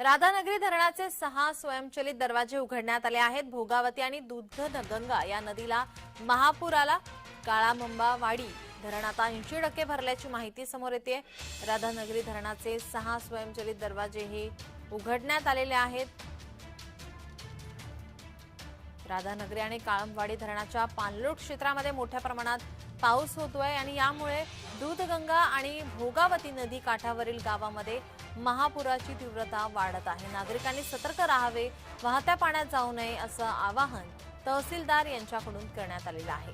राधानगरी धरणाचे सहा स्वयंचलित दरवाजे उघडण्यात आले आहेत. भोगावती आणि दूधगंगा या नदीला महापूर आला धरण आता ऐंशी टक्के भरल्याची माहिती समोर येते राधानगरी धरणाचे सहा स्वयंचलित दरवाजे हे उघडण्यात आलेले आहेत. राधानगरी आणि काळंबवाडी धरणाच्या पाणलोट क्षेत्रामध्ये मोठ्या प्रमाणात पाऊस होतोय आणि यामुळे दूधगंगा आणि भोगावती नदी काठावरील गावामध्ये महापुराची तीव्रता वाढत आहे. नागरिकांनी सतर्क राहावे वाहत्या पाण्यात जाऊ नये असं आवाहन तहसीलदार यांच्याकडून करण्यात आलेलं आहे.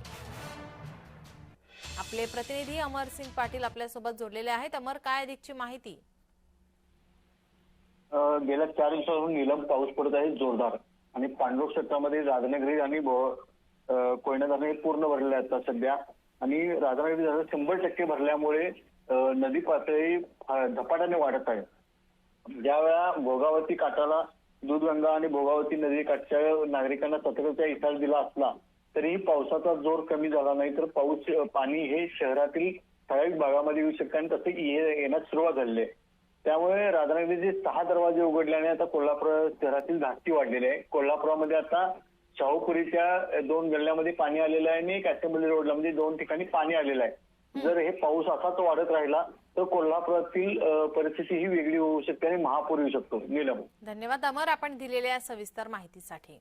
आपले प्रतिनिधी अमर सिंग पाटील आपल्यासोबत जोडलेले आहेत. अमर काय अधिकची माहिती? गेल्या चार दिवसापासून निलम पाऊस पडत आहे जोरदार. आणि पांडव क्षेत्रामध्ये राधानगरी आणि कोयना धरण हे पूर्ण भरलेले आहेत आता सध्या. आणि राधानगरी धरण शंभर टक्के भरल्यामुळे नदी पातळी झपाट्याने वाढत आहे. ज्या वेळा भोगावती काठाला दूधगंगा आणि भोगावती नदी काठच्या नागरिकांना सतर्कतेचा इशारा दिला असला तरीही पावसाचा जोर कमी झाला नाही तर पाऊस पाणी हे शहरातील ठराविक भागामध्ये येऊ शकते आणि तसे येण्यास सुरुवात झाली आहे. त्यामुळे राधानगरीचे सहा दरवाजे उघडल्याने आता कोल्हापूर शहरातील धास्ती वाढलेली आहे. कोल्हापुरामध्ये आता शाहूपुरीच्या दोन गल्ल्यामध्ये पाणी आलेलं आहे आणि काचेंबली रोडला म्हणजे दोन ठिकाणी पाणी आलेलं आहे. जर हे पाऊस असाच वाढत राहिला तर कोल्हापुरातील परिस्थिती ही वेगळी होऊ शकते आणि महापूर येऊ शकतो. नीलम. धन्यवाद अमर आपण दिलेल्या सविस्तर माहितीसाठी.